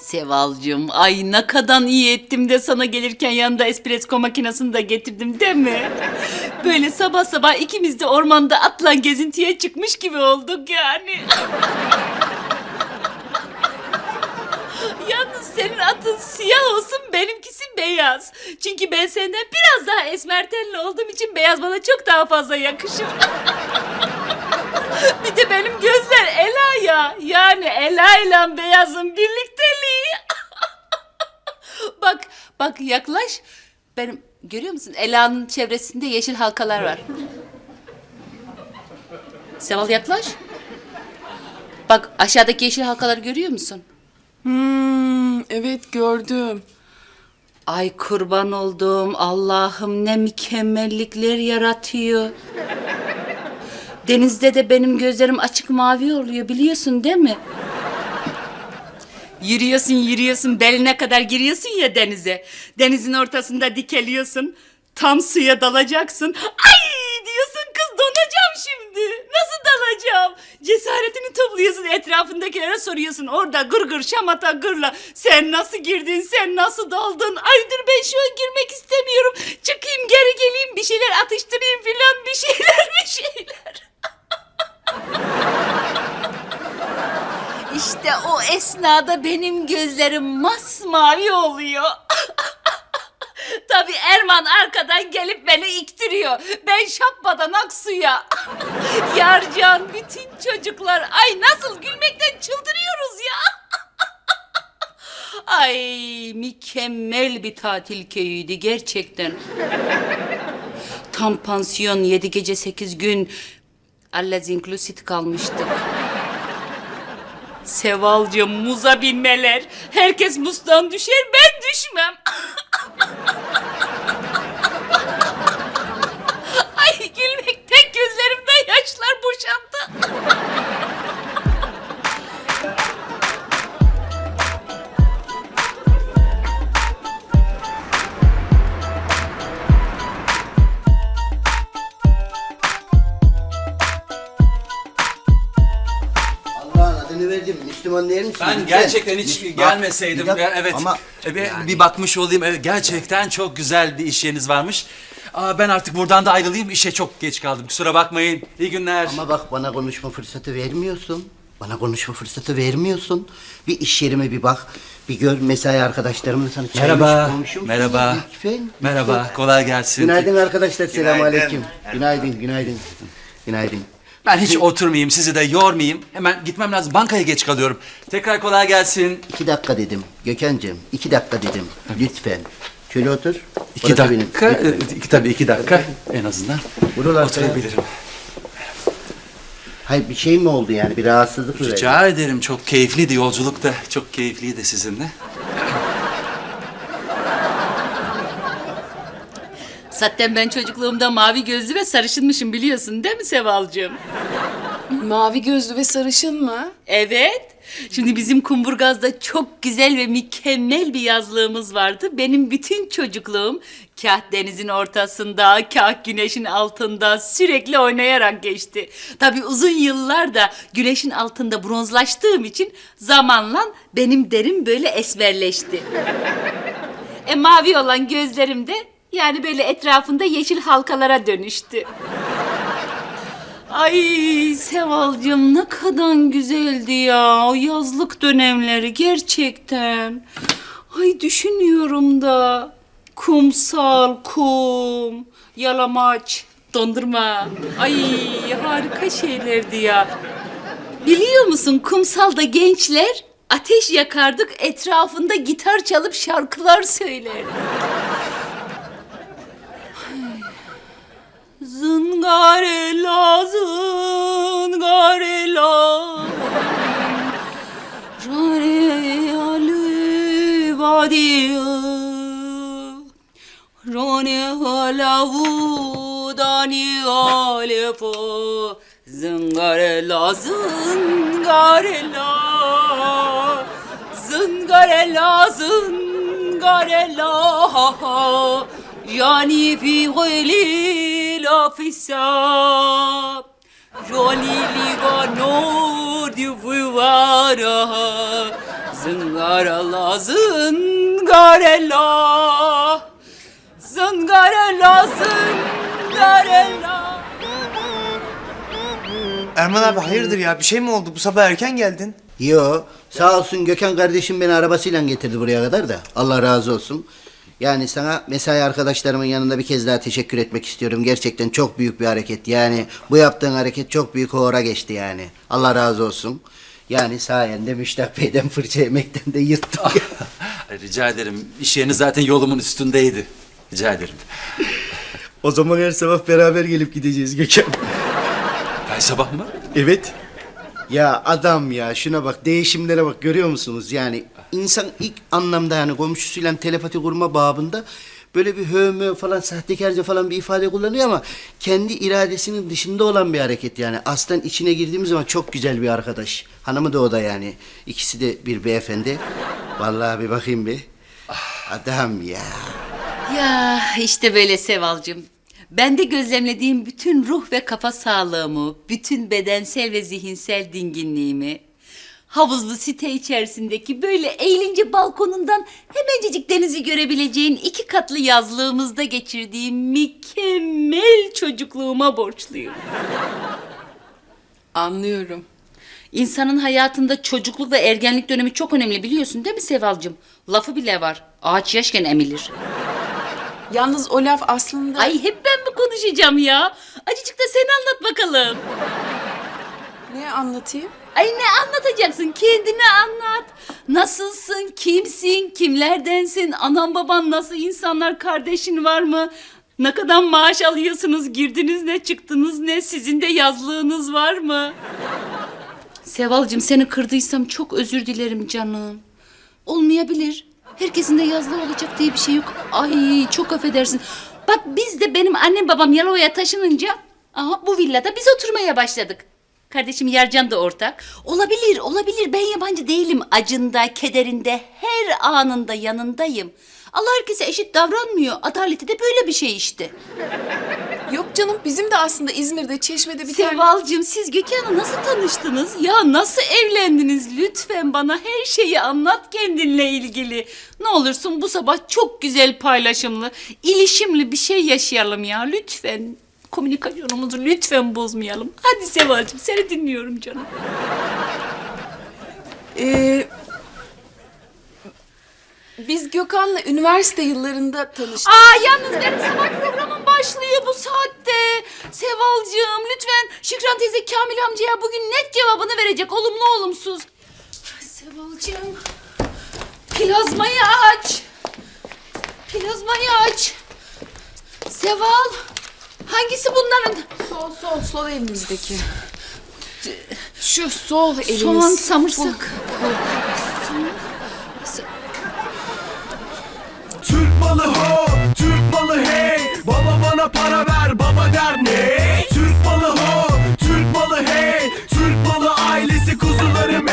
Sevalcığım, ay ne kadar iyi ettim de sana gelirken yanında espresso makinesini de getirdim değil mi? Böyle sabah sabah ikimiz de ormanda atla gezintiye çıkmış gibi olduk yani. Yalnız senin atın siyah olsun benimkisi beyaz. Çünkü ben senden biraz daha esmer tenli olduğum için beyaz bana çok daha fazla yakışır. Bir de benim gözler Ela ya. Yani Ela ile beyazın birlikteliği. bak bak yaklaş. Benim görüyor musun? Ela'nın çevresinde yeşil halkalar var. Seval yaklaş. Bak aşağıdaki yeşil halkaları görüyor musun? Hmm, evet gördüm. Ay kurban olduğum Allah'ım ne mükemmellikler yaratıyor. Denizde de benim gözlerim açık mavi oluyor biliyorsun değil mi? Yürüyorsun yürüyorsun beline kadar giriyorsun ya denize. Denizin ortasında dikeliyorsun. Tam suya dalacaksın. Ay diyorsun kız donacağım şimdi. Nasıl dalacağım? Cesaretini topluyorsun etrafındakilere soruyorsun. Orada gır gır şamata gırla. Sen nasıl girdin sen nasıl daldın? Ay dur ben şu an girmek istemiyorum. Çıkayım geri geleyim bir şeyler atıştırayım filan bir şeyler bir şeyler. İşte o esnada benim gözlerim masmavi oluyor. Tabii Erman arkadan gelip beni iktiriyor. Ben şapmadan aksuya. Yarcan bütün çocuklar ay nasıl gülmekten çıldırıyoruz ya. Ay mükemmel bir tatil köyüydü gerçekten. Tam pansiyon yedi gece sekiz gün alles inclusive kalmıştık. Sevalcığım muza binmeler. Herkes mustan düşer ben düşmem. Adını verdim. Müslüman değil misin? Ben gerçekten hiç gelmeseydim. Bir dakika, Ya, evet. Ama E, bir, yani- bir bakmış olayım. Evet, gerçekten çok güzel bir iş yeriniz varmış. Aa, ben artık buradan da ayrılayım. İşe çok geç kaldım. Kusura bakmayın. İyi günler. Ama bak bana konuşma fırsatı vermiyorsun. Bana konuşma fırsatı vermiyorsun. Bir iş yerime bir bak. Bir gör mesai arkadaşlarımla sana çay Merhaba. içip. Merhaba. Lütfen. Merhaba. lütfen. Kolay gelsin. Günaydın arkadaşlar. Selamünaleyküm. Günaydın. Günaydın, günaydın. Günaydın. Ben hiç oturmayayım, sizi de yormayayım. Hemen gitmem lazım. Bankaya geç kalıyorum. Tekrar kolay gelsin. İki dakika dedim. Gökhan'cığım iki dakika dedim. Lütfen. Şöyle otur. İki benim. dakika. Lütfen. e, iki, tabii iki dakika. En azından Buralarda- oturabilirim. Hayır bir şey mi oldu yani? Bir rahatsızlık mı verdi? Rica ederim. Çok keyifliydi yolculuk da. Çok keyifliydi sizinle. Zaten ben çocukluğumda mavi gözlü ve sarışınmışım biliyorsun değil mi Sevalcığım? Mavi gözlü ve sarışın mı? Evet. Şimdi bizim Kumburgaz'da çok güzel ve mükemmel bir yazlığımız vardı. Benim bütün çocukluğum kah denizin ortasında, kah güneşin altında sürekli oynayarak geçti. Tabii uzun yıllar da güneşin altında bronzlaştığım için zamanla benim derim böyle esmerleşti. E mavi olan gözlerim de yani böyle etrafında yeşil halkalara dönüştü. Ay Sevalcığım ne kadar güzeldi ya o yazlık dönemleri gerçekten. Ay düşünüyorum da kumsal, kum, yalamaç, dondurma. Ay harika şeylerdi ya. Biliyor musun kumsalda gençler ateş yakardık etrafında gitar çalıp şarkılar söylerdik. Zıngarela, zıngarela. Rane alu vadiya. Rane halavu dani alepo. Zıngarela, zıngarela. Zıngarela, zıngarela. Ha ha. Yani fi gılil afisab. Joli ligano di vivara. Zıngarala zıngarela Zıngarela zıngarela Erman abi hayırdır ya bir şey mi oldu? Bu sabah erken geldin. Yo, sağ olsun Gökhan kardeşim beni arabasıyla getirdi buraya kadar da. Allah razı olsun. Yani sana mesai arkadaşlarımın yanında bir kez daha teşekkür etmek istiyorum. Gerçekten çok büyük bir hareket. Yani bu yaptığın hareket çok büyük uğra geçti yani. Allah razı olsun. Yani sayende Müştak Bey'den fırça yemekten de yırttım. Ay, Rica ederim. İş yeriniz zaten yolumun üstündeydi. Rica ederim. o zaman her sabah beraber gelip gideceğiz Gökhan. Ay sabah mı? Evet. Ya adam ya şuna bak değişimlere bak görüyor musunuz? Yani insan ilk anlamda yani komşusuyla telepati kurma babında böyle bir hövmö falan sahtekarca falan bir ifade kullanıyor ama kendi iradesinin dışında olan bir hareket yani. Aslen içine girdiğimiz zaman çok güzel bir arkadaş. Hanımı da o da yani. İkisi de bir beyefendi. Vallahi bir bakayım bir. Adam ya. Ya işte böyle Sevalcığım. Ben de gözlemlediğim bütün ruh ve kafa sağlığımı, bütün bedensel ve zihinsel dinginliğimi, havuzlu site içerisindeki böyle eğlence balkonundan hemencecik denizi görebileceğin iki katlı yazlığımızda geçirdiğim mükemmel çocukluğuma borçluyum. Anlıyorum. İnsanın hayatında çocukluk ve ergenlik dönemi çok önemli biliyorsun değil mi Sevalcığım? Lafı bile var. Ağaç yaşken emilir. Yalnız o laf aslında... Ay hep ben mi konuşacağım ya? Acıcık da sen anlat bakalım. Ne anlatayım? Ay ne anlatacaksın? Kendini anlat. Nasılsın? Kimsin? Kimlerdensin? Anan baban nasıl insanlar? Kardeşin var mı? Ne kadar maaş alıyorsunuz? Girdiniz ne? Çıktınız ne? Sizin de yazlığınız var mı? Sevalcığım seni kırdıysam çok özür dilerim canım. Olmayabilir. Herkesin de yazlığı olacak diye bir şey yok. Ay çok affedersin. Bak biz de benim annem babam Yalova'ya taşınınca aha bu villada biz oturmaya başladık. Kardeşim Yarcan da ortak. Olabilir, olabilir. Ben yabancı değilim. Acında, kederinde, her anında yanındayım. Allah herkese eşit davranmıyor. Adaleti de böyle bir şey işte. Yok canım bizim de aslında İzmir'de Çeşme'de bir tane... Sevalcığım siz Gökhan'la nasıl tanıştınız? Ya nasıl evlendiniz? Lütfen bana her şeyi anlat kendinle ilgili. Ne olursun bu sabah çok güzel paylaşımlı, ilişimli bir şey yaşayalım ya lütfen. Komünikasyonumuzu lütfen bozmayalım. Hadi Sevalcığım seni dinliyorum canım. Ee, biz Gökhan'la üniversite yıllarında tanıştık. Aa yalnız benim sabah programım başlıyor bu saatte. Sevalcığım lütfen Şükran teyze Kamil amcaya bugün net cevabını verecek olumlu olumsuz. Sevalcığım plazmayı aç. Plazmayı aç. Seval Hangisi bunların? Sol sol sol elinizdeki. Şu sol eliniz. Soğan samırsak. Türk malı ho, Türk malı hey. Baba bana para ver, baba der ne? Türk malı ho, Türk malı hey. Türk malı ailesi kuzularım